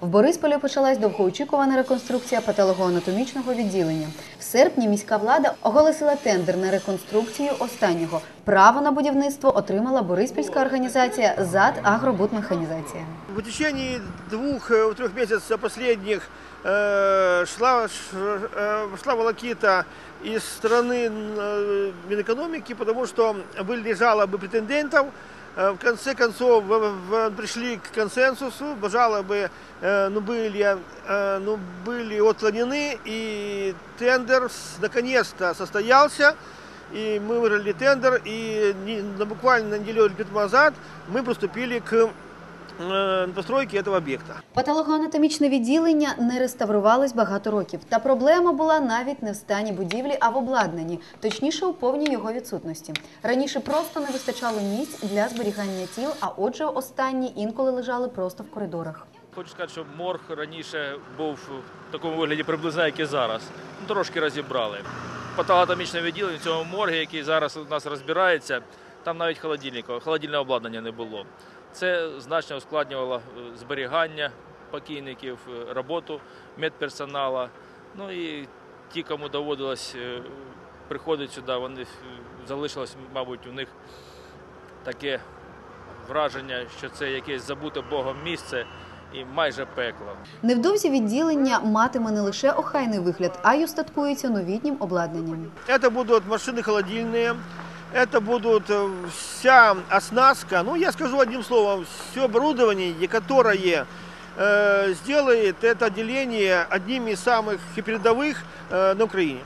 В Борисполі почалась довгоочікувана реконструкція патологоанатомічного відділення. В серпні міська влада оголосила тендер на реконструкцію останнього. Право на будівництво отримала Бориспільська організація ЗАД Агробудмеханізація. В течение двух-трех месяцев последних э, шла, ш- э, шла волокита из стороны э, Минэкономики, потому что были жалобы претендентов. В конце концов пришли к консенсусу, жалобы ну, были, ну, были отклонены, и тендер наконец-то состоялся. И мы выиграли тендер, и буквально неделю назад мы приступили к э, постройки этого объекта. Патологоанатомічне відділення не реставрувалось багато років. Та проблема була навіть не в стані будівлі, а в обладнанні, точніше у повній його відсутності. Раніше просто не вистачало місць для зберігання тіл, а отже, останні інколи лежали просто в коридорах. Хочу сказати, що морг раніше був в такому вигляді приблизно, як і зараз. Ну, трошки розібрали. Патологоанатомічне відділення в цьому моргі, який зараз у нас розбирається, там навіть холодильника, холодильного обладнання не було. Це значно ускладнювало е, зберігання покійників, е, роботу медперсонала. Ну і ті, кому доводилось е, приходити сюди, вони е, залишилось, мабуть, у них таке враження, що це якесь забуте Богом місце і майже пекло. Невдовзі відділення матиме не лише охайний вигляд, а й устаткується новітнім обладнанням. Это будут машины холодильные, это будут э, вся оснастка, ну я скажу одним словом, все оборудование, которое э, сделает это отделение одним из самых передовых э, на Украине.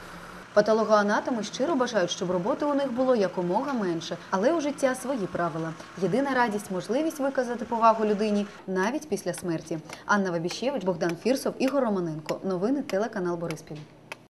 Патологоанатоми щиро бажають, щоб роботи у них було якомога менше, але у життя свої правила. Єдина радість можливість виказати повагу людині навіть після смерті. Анна Вабіщевич, Богдан Фірсов, Ігор Романенко. Новини телеканал Бориспіль.